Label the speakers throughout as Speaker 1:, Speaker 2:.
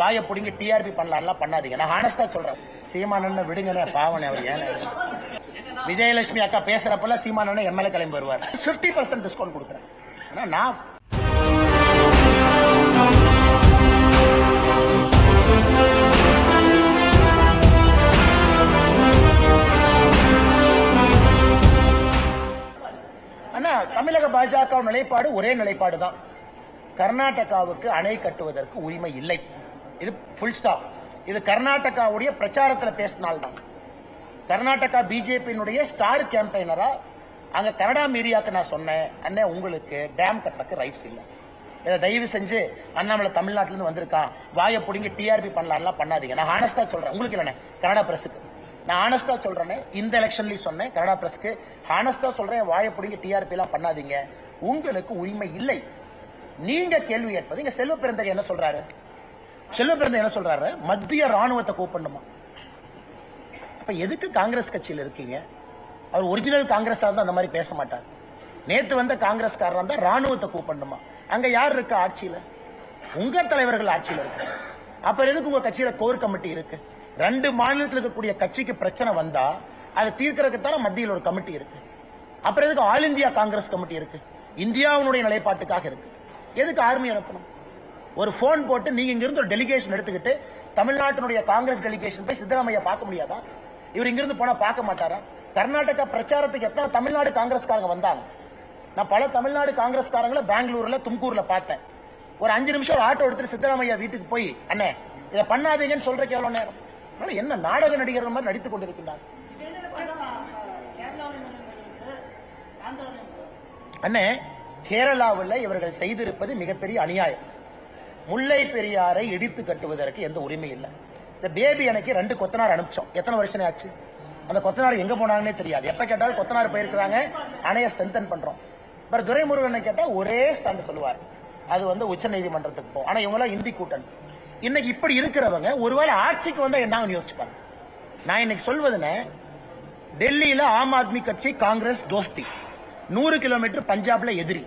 Speaker 1: வாயை பிடிங்கி டிஆர்பி பண்ணலாம்லாம் பண்ணாதீங்க. நான் ஹானஸ்டா சொல்றேன். சீமானண்ண விடுங்கண்ணே பாவனே அவர் ஏன்? விஜயலட்சுமி அக்கா பேசுறப்பெல்லாம் சீமானண்ண எம்எல்ஏ கிளம்பி வருவார். 50% பர்சன்ட் டிஸ்கவுண்ட் கொடுக்குறேன். ஆனா நான் தமிழக பாஜக நிலைப்பாடு ஒரே நிலைப்பாடு தான் கர்நாடகாவுக்கு அணை கட்டுவதற்கு உரிமை இல்லை. இது ஃபுல் ஸ்டாப் இது கர்நாடகாவுடைய பிரச்சாரத்துல பேசினால்தான். கர்நாடகா பிஜேபியினுடைய ஸ்டார் கேம்பெயினரா அங்க கனடா மீடியாவுக்கு நான் சொன்னேன் அண்ணே உங்களுக்கு டேம் கட்டுறதுக்கு ரைட்ஸ் இல்லை. இதை தயவு செஞ்சு அண்ணாமலை தமிழ்நாட்டிலேருந்து வந்திருக்கான் வாயை பிடிங்கி டிஆர்பி பண்ணலாம்லாம் பண்ணாதீங்க. நான் ஹானஸ்டா சொல்றேன். உங்களுக்கு இல்லைண்ணே கனடா பிரஸுக்கு நான் ஹானஸ்டா சொல்றேனே இந்த எலெக்ஷன்லயும் சொன்னேன் கனடா பிரஸ்க்கு ஹானஸ்டா சொல்றேன் வாயை பிடிங்கி டிஆர்பி எல்லாம் பண்ணாதீங்க. உங்களுக்கு உரிமை இல்லை. நீங்க கேள்வி கேட்பது இங்க செல்வ பிறந்தகை என்ன சொல்றாரு? செல்வபிரந்த என்ன சொல்றாரு? மத்திய ராணுவத்தை கூப்பிடணுமா? அப்ப எதுக்கு காங்கிரஸ் கட்சியில் இருக்கீங்க? அவர் ஒரிஜினல் காங்கிரஸ் இருந்தா அந்த மாதிரி பேச மாட்டார். நேத்து வந்த காங்கிரஸ்காரர் இருந்தா ராணுவத்தை கூப்பிடணுமா? அங்க யார் இருக்கு ஆட்சியில? உங்க தலைவர்கள் ஆட்சியில இருக்கு. அப்ப எதுக்கு உங்க கட்சியில கோர் கமிட்டி இருக்கு? ரெண்டு மாநிலத்தில் இருக்கக்கூடிய கட்சிக்கு பிரச்சனை வந்தா அதை தீர்க்கறதுக்கு தானே மத்தியில் ஒரு கமிட்டி இருக்கு. அப்புறம் எதுக்கு ஆல் இந்தியா காங்கிரஸ் கமிட்டி இருக்கு? இந்தியாவுடைய நிலைப்பாட்டுக்காக இருக்கு. எதுக்கு ஆர்மி அனுப்பணும்? ஒரு போன் போட்டு நீங்க இங்கிருந்து ஒரு டெலிகேஷன் எடுத்துக்கிட்டு தமிழ்நாட்டினுடைய காங்கிரஸ் டெலிகேஷன் போய் சித்தராமையா பார்க்க முடியாதா? இவர் இங்கிருந்து போனா பார்க்க மாட்டாரா? கர்நாடகா பிரச்சாரத்துக்கு எத்தனை தமிழ்நாடு காங்கிரஸ்காரங்க வந்தாங்க? நான் பல தமிழ்நாடு காங்கிரஸ்காரங்களை பெங்களூர்ல தும்கூர்ல பார்த்தேன். ஒரு அஞ்சு நிமிஷம் ஒரு ஆட்டோ எடுத்துட்டு சித்தராமையா வீட்டுக்கு போய் அண்ணே இதை பண்ணாதீங்கன்னு சொல்றதுக்கு எவ்வளவு நேரம்? அதனால என்ன நாடக நடிகர் மாதிரி நடித்துக் கொண்டிருக்கிறார் அண்ணே கேரளாவில் இவர்கள் செய்திருப்பது மிகப்பெரிய அநியாயம். முல்லை பெரியாரை இடித்து கட்டுவதற்கு எந்த உரிமை இல்லை. இந்த பேபி எனக்கு ரெண்டு கொத்தனார் அனுப்பிச்சோம். எத்தனை வருஷம் ஆச்சு? அந்த கொத்தனார் எங்க போனாங்கன்னே தெரியாது. எப்ப கேட்டாலும் கொத்தனார் போயிருக்கிறாங்க அணைய ஸ்ட்ரென்தன் பண்றோம். பட் துரைமுருகனை கேட்டா ஒரே ஸ்டாண்ட் சொல்லுவார். அது வந்து உச்ச நீதிமன்றத்துக்கு போகும். ஆனா இவங்க இந்தி கூட்டணி இன்னைக்கு இப்படி இருக்கிறவங்க ஒருவேளை ஆட்சிக்கு வந்தா என்ன யோசிச்சுப்பாங்க. நான் இன்னைக்கு சொல்வதுன்னு டெல்லியில ஆம் ஆத்மி கட்சி காங்கிரஸ் தோஸ்தி. நூறு கிலோமீட்டர் பஞ்சாப்ல எதிரி.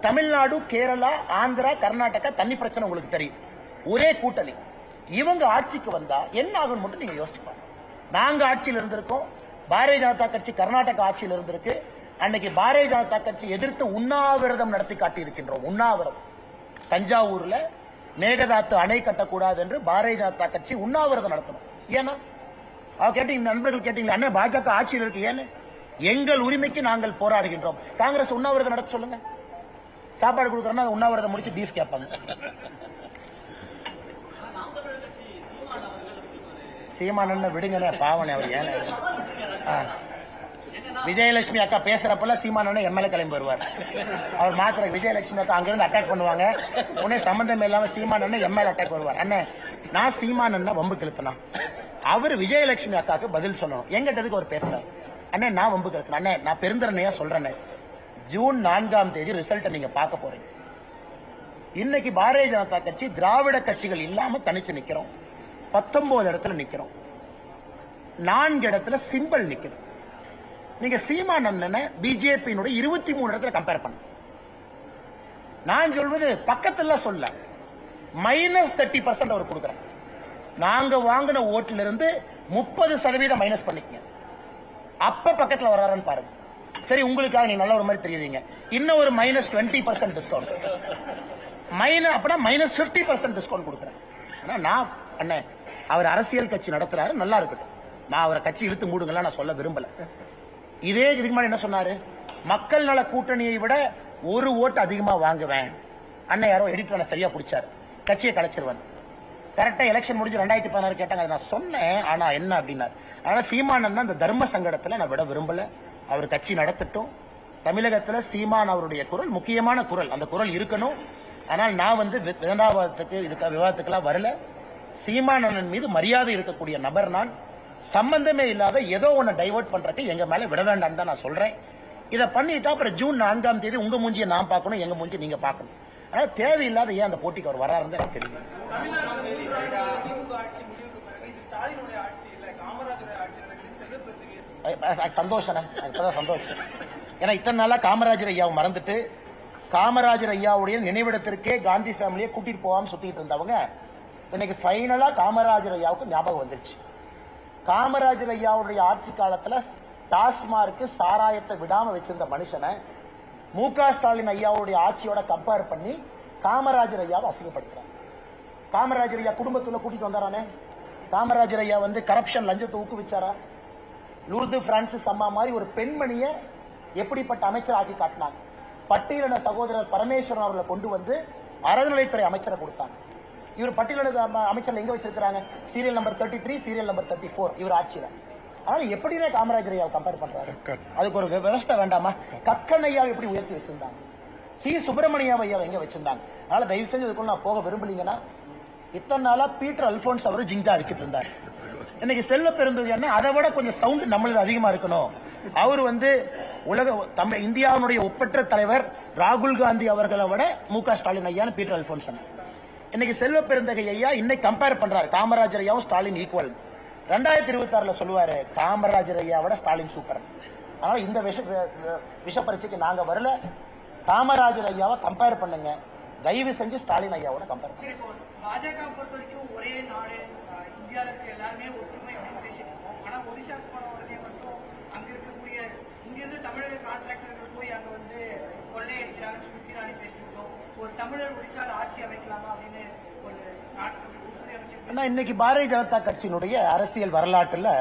Speaker 1: தமிழ்நாடு கேரளா ஆந்திரா கர்நாடகா தண்ணி பிரச்சனை உங்களுக்கு தெரியும். ஒரே கூட்டணி. இவங்க ஆட்சிக்கு வந்தா என்ன ஆகும் மட்டும் நீங்க யோசிச்சு பாருங்க. நாங்க ஆட்சியில் இருந்திருக்கோம். பாரதிய ஜனதா கட்சி கர்நாடகா ஆட்சியில் இருந்திருக்கு. அன்னைக்கு பாரதிய ஜனதா கட்சி எதிர்த்து உண்ணாவிரதம் நடத்தி காட்டி இருக்கின்றோம் உண்ணாவிரதம். தஞ்சாவூர்ல மேகதாத்து அணை கட்டக்கூடாது என்று பாரதிய ஜனதா கட்சி உண்ணாவிரதம் நடத்தணும். ஏன்னா அவ கேட்டீங்க நண்பர்கள் கேட்டீங்க அண்ணா பாஜக ஆட்சியில் இருக்கு ஏன்னு? எங்கள் உரிமைக்கு நாங்கள் போராடுகின்றோம். காங்கிரஸ் உண்ணாவிரதம் நடத்த சொல்லுங்க. சாப்பாடு கொடுக்குறோம்னா உண்ணாவிரதம் முடிச்சு பீஃப் கேட்பாங்க. சீமானண்ண விடுங்கண்ணே பாவனே அவர் ஏன் விஜயலட்சுமி அக்கா பேசுறப்பெல்லாம் சீமானண்ண எம்எல்ஏ கிளம்பி வருவார். அவர் மாத்திர விஜயலட்சுமி அக்கா அங்கிருந்து அட்டாக் பண்ணுவாங்க. உடனே சம்பந்தம் இல்லாம சீமானண்ண எம்எல்ஏ அட்டாக் வருவார். அண்ணே நான் சீமானண்ண வம்பு கிழத்தினா அவர் விஜயலட்சுமி அக்காக்கு பதில் சொல்லணும். எங்கிட்டதுக்கு அவர் பேசுறாரு. அண்ணே நான் வம்பு கிழத்தினேன் அண்ணே நான் பெருந்தரணையா சொல்றேன். ஜூன் நான்காம் தேதி ரிசல்ட்டை நீங்க பார்க்க போறீங்க. இன்னைக்கு பாரதிய ஜனதா கட்சி திராவிட கட்சிகள் இல்லாம தனிச்சு நிக்கிறோம். பத்தொன்பது இடத்துல நிக்கிறோம். நான்கு இடத்துல சிம்பிள் நிக்குது. நீங்க சீமான் அண்ணனை பிஜேபியினுடைய இருபத்தி மூணு இடத்துல கம்பேர் பண்ண. நான் சொல்வது பக்கத்துல சொல்ல. மைனஸ் தேர்ட்டி பர்சன்ட் அவர் கொடுக்குறேன் நாங்க வாங்கின ஓட்டுல இருந்து முப்பது சதவீதம் மைனஸ் பண்ணிக்கங்க. அப்ப பக்கத்துல வர்றாருன்னு பாருங்க. சரி உங்களுக்காக நீ நல்ல ஒரு மாதிரி தெரியுறீங்க. இன்னும் ஒரு minus twenty percent discount minus அப்படின்னா மைனஸ் பிப்டி பர்சன்ட் டிஸ்கவுண்ட் கொடுக்குறேன். ஆனா நான் அண்ணன் அவர் அரசியல் கட்சி நடத்துறாரு நல்லா இருக்கட்டும். நான் அவரை கட்சி இழுத்து மூடுங்கலாம் நான் சொல்ல விரும்பல. இதே இதுக்கு முன்னாடி என்ன சொன்னாரு? மக்கள் நல கூட்டணியை விட ஒரு ஓட்டு அதிகமா வாங்குவேன். அண்ணன் யாரோ எடிட்டர் சரியா பிடிச்சாரு. கட்சியை கலைச்சிருவேன் கரெக்டா எலெக்ஷன் முடிஞ்சு ரெண்டாயிரத்தி பதினாறு கேட்டாங்க. அதை நான் சொன்னேன் ஆனா என்ன அப்படின்னாரு. அதனால சீமானன் அந்த தர்ம சங்கடத்துல நான் விட விரும்பல. அவர் கட்சி நடத்தட்டும். தமிழகத்துல சீமான் அவருடைய குரல் முக்கியமான குரல். அந்த குரல் இருக்கணும். ஆனால் நான் வந்து வி- விதண்டாவாதத்துக்கு இதுக்கு விவாதத்துக்கெல்லாம் வரல. சீமானன் மீது மரியாதை இருக்கக்கூடிய நபர் நான். சம்பந்தமே இல்லாத ஏதோ ஒன்று டைவர்ட் பண்றதுக்கு எங்க மேல விட வேண்டாம் தான் நான் சொல்றேன். இதை பண்ணிட்டா அப்புறம் ஜூன் நான்காம் தேதி உங்க மூஞ்சியை நான் பார்க்கணும் எங்க மூஞ்சி நீங்க பார்க்கணும். ஆனால் தேவையில்லாத ஏன் அந்த போட்டிக்கு அவர் வராருன்னு எனக்கு தெரியும்
Speaker 2: திமுக ஆட்சி முடிவுக்கு பிறகு இது ஸ்டாலினுடைய ஆட்சி இல்ல காமராஜருடைய ஆட்சி நடக்குது சந்தோஷண்ணே
Speaker 1: அது- சந்தோஷம் சந்தோஷம். ஏன்னா இத்தனை நாளா காமராஜர் ஐயாவை மறந்துட்டு காமராஜர் ஐயாவுடைய நினைவிடத்திற்கே காந்தி ஃபேமிலியை கூட்டிட்டு போகாம சுத்திட்டு இருந்தவங்க இன்னைக்கு ஃபைனலா காமராஜர் ஐயாவுக்கு ஞாபகம் வந்துருச்சு. காமராஜர் ஐயாவுடைய ஆட்சி காலத்துல டாஸ்மார்க்கு சாராயத்தை விடாம வச்சிருந்த மனுஷனை மு க ஸ்டாலின் ஐயாவுடைய ஆட்சியோட கம்பேர் பண்ணி காமராஜர் ஐயாவை அசிங்கப்படுத்துறாங்க. காமராஜர் ஐயா குடும்பத்துல கூட்டிட்டு வந்தாரானே? காமராஜர் ஐயா வந்து கரப்ஷன் லஞ்சத்தை ஊக்குவிச்சாரா? லூர்து பிரான்சிஸ் அம்மா மாதிரி ஒரு பெண்மணிய எப்படிப்பட்ட அமைச்சர் ஆக்கி காட்டினாங்க? பட்டியலின சகோதரர் பரமேஸ்வரன் அவர்களை கொண்டு வந்து அறநிலைத்துறை அமைச்சரை கொடுத்தாங்க. இவர் பட்டியலின அம- அமைச்சர்ல எங்க வச்சிருக்காங்க serial number thirty three serial number thirty four இவர் ஆட்சியில. அதனால எப்படினே காமராஜர் ஐயாவை கம்பேர் பண்றாரு? அதுக்கு ஒரு வி- விவஸ்தை வேண்டாமா? கக்கன். ஐயாவை எப்படி உயர்த்தி வச்சிருந்தாங்க? சி. சுப்பிரமணியம் ஐயாவை எங்க வச்சிருந்தாங்க? அதனால தயவு செஞ்சு இதுக்குள்ள நான் போக விரும்பலீங்கன்னா இத்தனை நாளா பீட்டர் அல்போன்ஸ் அவர் ஜிங்ஜா அடிச்சிட்டு இருந்தார். இன்னைக்கு செல்வ பெருந்தொழில் அதை விட கொஞ்சம் சவுண்ட் நம்மளது அதிகமா இருக்கணும். அவர் வந்து உலக தமிழ் இந்தியாவுடைய ஒப்பற்ற தலைவர் ராகுல் காந்தி அவர்களை விட மு க ஸ்டாலின் ஐயான்னு பீட்டர் அல்போன்சன். இன்னைக்கு செல்வ பெருந்தகை ஐயா இன்னைக்கு கம்பேர் பண்றாரு. காமராஜர் ஐயாவும் ஸ்டாலின் ஈக்குவல் ரெண்டாயிரத்தி இருபத்தி ஆறுல சொல்லுவாரு காமராஜர் ஐயா விட ஸ்டாலின் சூப்பர் அதனால இந்த விஷ விஷ பரீட்சைக்கு நாங்க வரல. காமராஜர் ஐயாவை கம்பேர் பண்ணுங்க. தயவு செஞ்சு ஸ்டாலின் ஐயாவோட கம்பேர் பண்ணுங்க.
Speaker 2: பாஜக பொறுத்த வரைக்கும் ஒரே நாடு இந்தியாவில் இந்தியால எல்லாருமே ஒற்றுமை அப்படின்னு பேசிட்டு இருக்கோம். ஆனா ஒடிஷாக்கு போன உடனே மட்டும் அங்கே இருக்கக்கூடிய இங்கிருந்து தமிழக கான்ட்ராக்டர்கள் போய் அங்கே வந்து கொள்ளையடிக்கிறாங்கன்னு சுத்திராணி பேசியிருக்கோம் ஒரு தமிழர் ஒடிசாவில் ஆட்சி அமைக்கலாமா அப்படின்னு ஒரு நாட்டு
Speaker 1: இன்னைக்கு பாரதிய ஜனதா கட்சியினுடைய அரசியல் வரலாற்றில்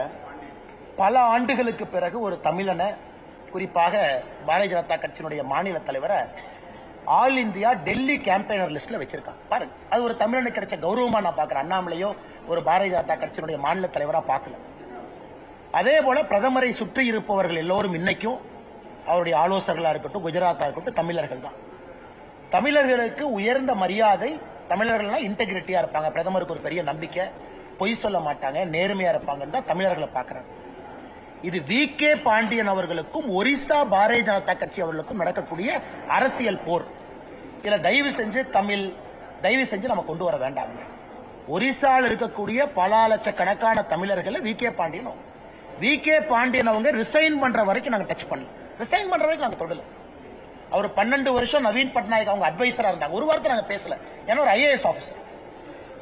Speaker 1: பல ஆண்டுகளுக்கு பிறகு ஒரு தமிழனை குறிப்பாக பாரதிய ஜனதா கட்சியினுடைய மாநில தலைவரை ஆல் இந்தியா டெல்லி கேம்பெயினர் லிஸ்ட்ல வச்சிருக்காங்க. பாருங்க அது ஒரு தமிழனுக்கு கிடைச்ச கௌரவமா நான் பாக்குறேன் அண்ணாமலையோ ஒரு பாரதிய ஜனதா கட்சியினுடைய மாநில தலைவரா பார்க்கல. அதே போல பிரதமரை சுற்றி இருப்பவர்கள் எல்லோரும் இன்னைக்கும் அவருடைய ஆலோசகர்களா இருக்கட்டும் குஜராத்தா இருக்கட்டும் தமிழர்கள் தான். தமிழர்களுக்கு உயர்ந்த மரியாதை தமிழர்கள்லாம் இன்டெகிரிட்டியா இருப்பாங்க. பிரதமருக்கு ஒரு பெரிய நம்பிக்கை பொய் சொல்ல மாட்டாங்க நேர்மையா இருப்பாங்கன்னு தான் தமிழர்களை பார்க்கறாங்க. இது வி கே பாண்டியன் அவர்களுக்கும் ஒரிசா பாரதிய ஜனதா கட்சி அவர்களுக்கும் நடக்கக்கூடிய அரசியல் போர். இதில் தயவு செஞ்சு தமிழ் தயவு செஞ்சு நம்ம கொண்டு வர வேண்டாம். ஒரிசாவில் இருக்கக்கூடிய பல லட்சக்கணக்கான தமிழர்களை V K Pandian V K Pandian அவங்க ரிசைன் பண்ற வரைக்கும் நாங்கள் டச் பண்ணல. ரிசைன் பண்ற வரைக்கும் நாங்கள் தொடல. அவர் பன்னெண்டு வருஷம் நவீன் பட்நாயக் அவங்க அட்வைசரா இருந்தாங்க. ஒரு வாரத்தை நாங்கள் பேசல. ஏன்னா ஒரு ஐஏஎஸ் ஆஃபீஸர்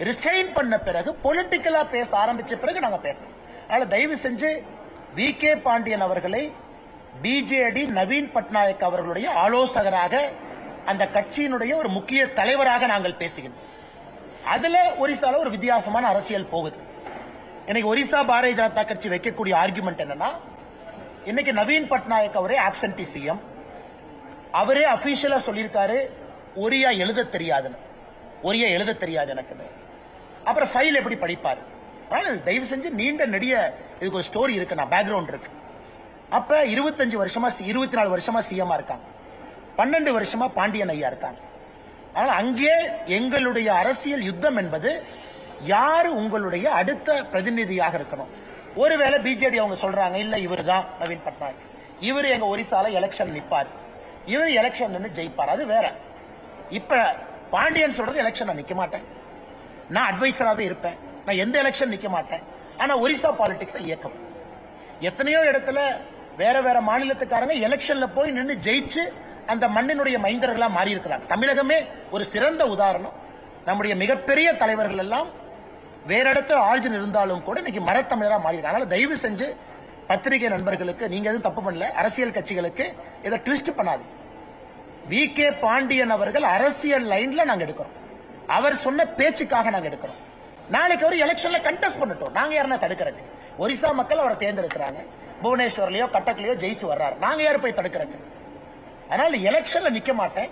Speaker 1: ரிசைன் பண்ண பிறகு பொலிட்டிக்கலா பேச ஆரம்பிச்ச பிறகு நாங்கள் பேசணும் அதனால தயவு செஞ்சு வி கே பாண்டியன் அவர்களை பிஜேடி நவீன் பட்நாயக் அவர்களுடைய ஆலோசகராக அந்த கட்சியினுடைய ஒரு முக்கிய தலைவராக நாங்கள் பேசுகிறோம். அதுல ஒரிசால ஒரு வித்தியாசமான அரசியல் போகுது. இன்னைக்கு ஒரிசா பாரதிய ஜனதா கட்சி வைக்கக்கூடிய ஆர்குமெண்ட் என்னன்னா இன்னைக்கு நவீன் பட்நாயக் அவரே ஆப்சன்டி சிஎம் அவரே அபிஷியலா சொல்லியிருக்காரு ஒரியா எழுத தெரியாதுன்னு ஒரியா எழுத தெரியாது எனக்கு அப்புறம் ஃபைல் எப்படி படிப்பாரு? ஆனால் தயவு செஞ்சு நீண்ட நெடிய இதுக்கு ஒரு ஸ்டோரி இருக்கு நான் பேக்ரவுண்ட் இருக்கு. அப்ப இருபத்தஞ்சு வருஷமா இருபத்தி நாலு வருஷமா சிஎம்மா இருக்காங்க. பன்னெண்டு வருஷமா பாண்டியன் ஐயா இருக்காங்க. ஆனால் அங்கே எங்களுடைய அரசியல் யுத்தம் என்பது யாரு உங்களுடைய அடுத்த பிரதிநிதியாக இருக்கணும்? ஒருவேளை பிஜேடி அவங்க சொல்றாங்க இல்ல இவர் தான் நவீன் பட்நாயக். இவர் எங்க ஒரிசால எலெக்ஷன் நிப்பார். இவர் எலெக்ஷன் நின்று ஜெயிப்பார். அது வேற. இப்ப பாண்டியன் சொல்றது எலெக்ஷன் நிக்க மாட்டேன். நான் அட்வைசராகவே இருப்பேன். நான் எந்த எலெக்ஷன் நிக்க மாட்டேன். ஆனா ஒரிசா பாலிடிக்ஸ் இயக்கம். எத்தனையோ இடத்துல வேற வேற மாநிலத்துக்காரங்க எலெக்ஷன்ல போய் நின்று ஜெயிச்சு அந்த மண்ணினுடைய மைந்தர்களா மாறி இருக்கிறாங்க தமிழகமே ஒரு சிறந்த உதாரணம். நம்முடைய மிகப்பெரிய தலைவர்கள் எல்லாம் வேற இடத்துல ஆர்ஜின் இருந்தாலும் கூட இன்னைக்கு மரத்தமிழரா மாறி அதனால தயவு செஞ்சு பத்திரிகை நண்பர்களுக்கு நீங்க எதுவும் தப்பு பண்ணல அரசியல் கட்சிகளுக்கு இதை ட்விஸ்ட் பண்ணாது வி. கே. பாண்டியன் அவர்கள் அரசியல் லைன்ல நாங்க எடுக்கிறோம். அவர் சொன்ன பேச்சுக்காக நாங்க எடுக்கிறோம். நாளைக்கு ஒரு எலெக்ஷன்ல கண்டெஸ்ட் பண்ணட்டும். நாங்க யாருன்னா தடுக்கிறது ஒரிசா மக்கள் அவரை தேர்ந்தெடுக்கிறாங்க. புவனேஸ்வர்லயோ கட்டக்லயோ ஜெயிச்சு வர்றாரு. நாங்க யாரு போய் தடுக்கிறது அதனால எலெக்ஷன்ல நிக்க மாட்டேன்.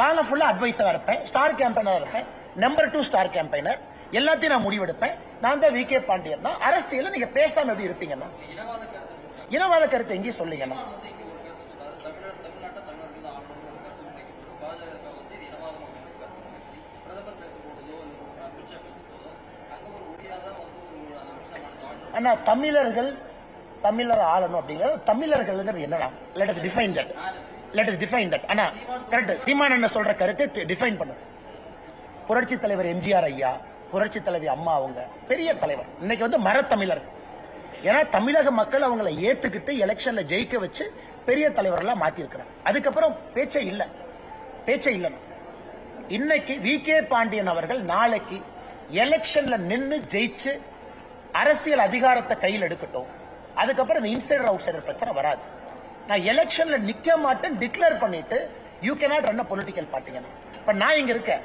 Speaker 1: காலம் ஃபுல்லா அட்வைசரா இருப்பேன். ஸ்டார் கேம்பெயினரா இருப்பேன். நம்பர் டூ ஸ்டார் கேம்பெயினர் எல்லாத்தையும் நான் முடிவெடுப்பேன். நான் தான் வி கே பாண்டியன் அரசியல நீங்க பேசாம எப்படி இருப்பீங்கன்னா? இனவாத கருத்தை எங்கேயும் சொல்லுங்கண்ணா. ஆனா தமிழர்கள் தமிழர் ஆளணும் அப்படிங்கிறது தமிழர்கள்ங்கிறது என்னடா? Let us define that let us define that ஆனா கரெக்ட் சீமான் என்ன சொல்ற கருத்தை டிஃபைன் பண்ணு புரட்சி தலைவர் எம்ஜிஆர் ஐயா புரட்சி தலைவி அம்மா அவங்க பெரிய தலைவர். இன்னைக்கு வந்து மரத்தமிழர். ஏன்னா தமிழக மக்கள் அவங்கள ஏத்துக்கிட்டு எலெக்ஷன்ல ஜெயிக்க வச்சு பெரிய தலைவர்களா மாத்தி அதுக்கப்புறம் பேச்சே இல்ல. பேச்சே இல்ல. இன்னைக்கு வி கே பாண்டியன் அவர்கள் நாளைக்கு எலெக்ஷன்ல நின்று ஜெயிச்சு அரசியல் அதிகாரத்தை கையில் எடுக்கட்டும். அதுக்கப்புறம் இந்த இன்சைடர் அவுட் சைடர் பிரச்சனை வராது. நான் எலெக்ஷன்ல நிக்க மாட்டேன் டிக்ளேர் பண்ணிட்டு யூ கேனாட் ரன் பொலிட்டிக்கல் பார்ட்டிங்க இப்ப நான் இங்க இருக்கேன்.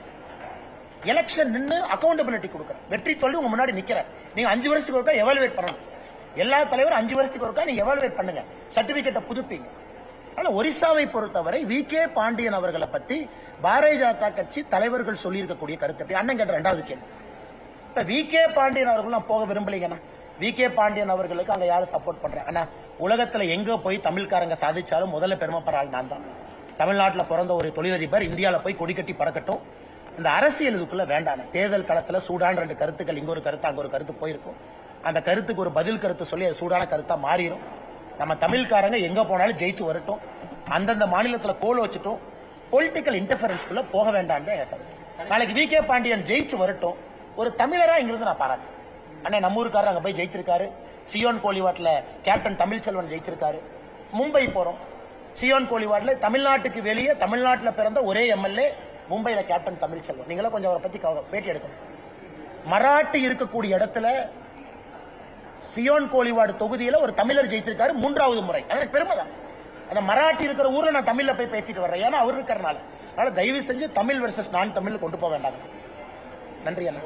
Speaker 1: எலெக்ஷன் நின்று அக்கௌண்டபிலிட்டி கொடுக்குறேன். வெற்றி தோல்வி உங்க முன்னாடி நிக்கிறேன். நீங்க அஞ்சு வருஷத்துக்கு ஒருக்கா எவாலுவேட் பண்ணணும். எல்லா தலைவரும் அஞ்சு வருஷத்துக்கு ஒருக்கா நீங்க எவாலுவேட் பண்ணுங்க. சர்டிபிகேட்டை புதுப்பிங்க. ஆனால் ஒரிசாவை பொறுத்தவரை வி. கே. பாண்டியன் அவர்களை பத்தி பாரதிய ஜனதா கட்சி தலைவர்கள் சொல்லியிருக்கக்கூடிய கருத்து அண்ணன் கேட்ட ரெண்டாவது கேள்வி. இப்ப வி கே பாண்டியன் அவர்கள்லாம் போக விரும்பலைங்கண்ணா வி கே பாண்டியன் அவர்களுக்கு அங்க யாரும் சப்போர்ட் பண்றேன். அண்ணா உலகத்துல எங்க போய் தமிழ்காரங்க சாதிச்சாலும் முதல்ல பெருமைப்படுற நான் தான். தமிழ்நாட்டில் பிறந்த ஒரு தொழிலதிபர் இந்தியாவில் போய் கொடி கட்டி பறக்கட்டும். இந்த அரசியல் இதுக்குள்ள வேண்டாம் தேர்தல் களத்துல சூடான ரெண்டு கருத்துக்கள் இங்க ஒரு கருத்து அங்க ஒரு கருத்து போயிருக்கும். அந்த கருத்துக்கு ஒரு பதில் கருத்து சொல்லி அது சூடான கருத்தா மாறிடும் நம்ம தமிழ்காரங்க எங்க போனாலும் ஜெயிச்சு வரட்டும். அந்தந்த மாநிலத்துல கோல் வச்சுட்டும். பொலிட்டிக்கல் இன்டர்ஃபரன்ஸ்குள்ள போக வேண்டாம்னு நாளைக்கு வி கே பாண்டியன் ஜெயிச்சு வரட்டும். ஒரு தமிழரா இங்கிருந்து நான் பாராட்டேன் அண்ணே நம்ம ஊருக்காரர் அங்கே போய் ஜெயிச்சிருக்காரு. சியோன் கோழிவாட்டில் கேப்டன் தமிழ்ச்செல்வன் ஜெயிச்சிருக்காரு. மும்பை போகிறோம் சியோன் கோழிவாட்டில் தமிழ்நாட்டுக்கு வெளியே தமிழ்நாட்டில் பிறந்த ஒரே எம்எல்ஏ மும்பையில் கேப்டன் தமிழ்ச்செல்வன். நீங்களும் கொஞ்சம் அவரை பற்றி கவ- பேட்டி எடுக்கணும். மராட்டி இருக்கக்கூடிய இடத்துல சியோன் கோலிவாடு தொகுதியில் ஒரு தமிழர் ஜெயிச்சிருக்காரு மூன்றாவது முறை. அது எனக்கு பெருமை தான் அந்த மராட்டி இருக்கிற ஊரில் நான் தமிழில் போய் பேசிட்டு வர்றேன். ஏன்னா அவர் இருக்கிறனால. அதனால் தயவு செஞ்சு தமிழ் வெர்சஸ் நான் தமிழ் கொண்டு போக வேண்டாம். நன்றி அண்ணா.